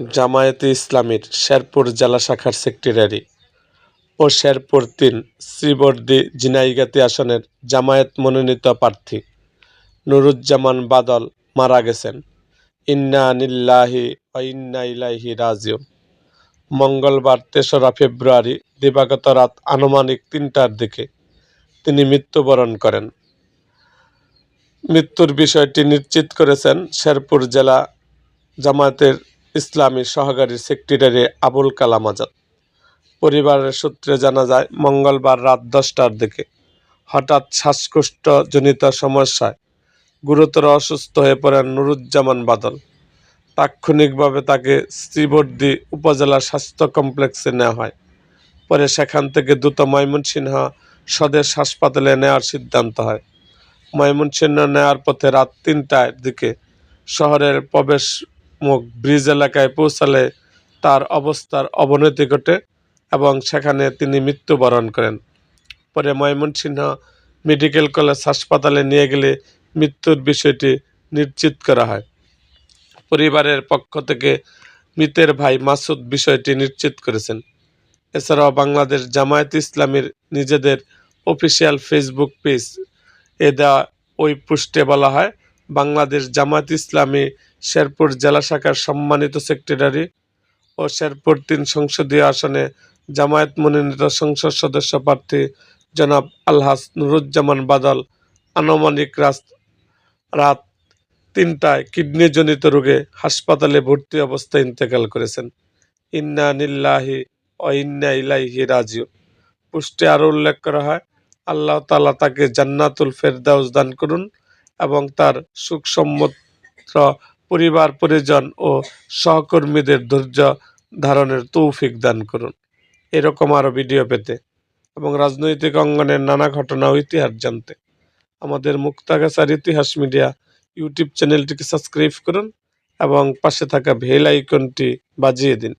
জামায়াতে ইসলামীর শেরপুর জেলা শাখার সেক্রেটারি ও শেরপুর তিন শ্রীবর্দী জিনাইগাতি আসনের জামায়াত মনোনীত প্রার্থী নুরুজ্জামান বাদল মারা গেছেন। ইন্না নিল্লাহি ইন্না ইলাইহি রাজিউন। মঙ্গলবার তেসরা ফেব্রুয়ারি দিবাগত রাত আনুমানিক তিনটার দিকে তিনি মৃত্যুবরণ করেন। মৃত্যুর বিষয়টি নিশ্চিত করেছেন শেরপুর জেলা জামায়াতের ইসলামী সহকারী সেক্রেটারি আবুল কালাম আজাদ। পরিবারের সূত্রে জানা যায়, মঙ্গলবার রাত দশটার দিকে হঠাৎ শ্বাসকষ্টজনিত সমস্যায় গুরুতর অসুস্থ হয়ে পড়েন নুরুজ্জামান বাদল। তাৎক্ষণিকভাবে তাকে শ্রীবর্দী উপজেলা স্বাস্থ্য কমপ্লেক্সে নেওয়া হয়। পরে সেখান থেকে দ্রুত ময়মনসিংহ স্বদেশ হাসপাতালে নেওয়ার সিদ্ধান্ত হয়। ময়মনসিংহ নেওয়ার পথে রাত তিনটার দিকে শহরের প্রবেশ মুখ ব্রিজ এলাকায় পৌঁছালে তার অবস্থার অবনতি ঘটে এবং সেখানে তিনি মৃত্যুবরণ করেন। পরে ময়মনসিংহ মেডিকেল কলেজ হাসপাতালে নিয়ে গেলে মৃত্যুর বিষয়টি নিশ্চিত করা হয়। পরিবারের পক্ষ থেকে মৃতের ভাই মাসুদ বিষয়টি নিশ্চিত করেছেন। এছাড়াও বাংলাদেশ জামায়াত ইসলামীর নিজেদের অফিসিয়াল ফেসবুক পেজ, এ দেওয়া ওই পোস্টে বলা হয়, বাংলাদেশ জামায়াত ইসলামী শেরপুর জেলা শাখার সম্মানিত সেক্রেটারি ও শেরপুর তিন সংসদীয় আসনে জামায়াত মনোনীত সংসদ সদস্য প্রার্থী জনাব আলহাস নুরুজ্জামান বাদল আনুমানিক রাত তিনটায় কিডনিজনিত রোগে হাসপাতালে ভর্তি অবস্থায় ইন্তেকাল করেছেন। ইন্না নিল্লাহি ও ইন্না ইলাইহি রাজিউ পুষ্টে আরও উল্লেখ করা হয়, আল্লাহ তালা তাকে জান্নাতুল ফেরদাউস দান করুন এবং তার সুখসম্মত পরিবার, পরিজন ও সহকর্মীদের ধৈর্য ধারণের তৌফিক দান করুন। এরকম আরও ভিডিও পেতে এবং রাজনৈতিক অঙ্গনের নানা ঘটনা ও ইতিহাস জানতে আমাদের মুক্তাগাছার ইতিহাস মিডিয়া ইউটিউব চ্যানেলটিকে সাবস্ক্রাইব করুন এবং পাশে থাকা ভেল আইকনটি বাজিয়ে দিন।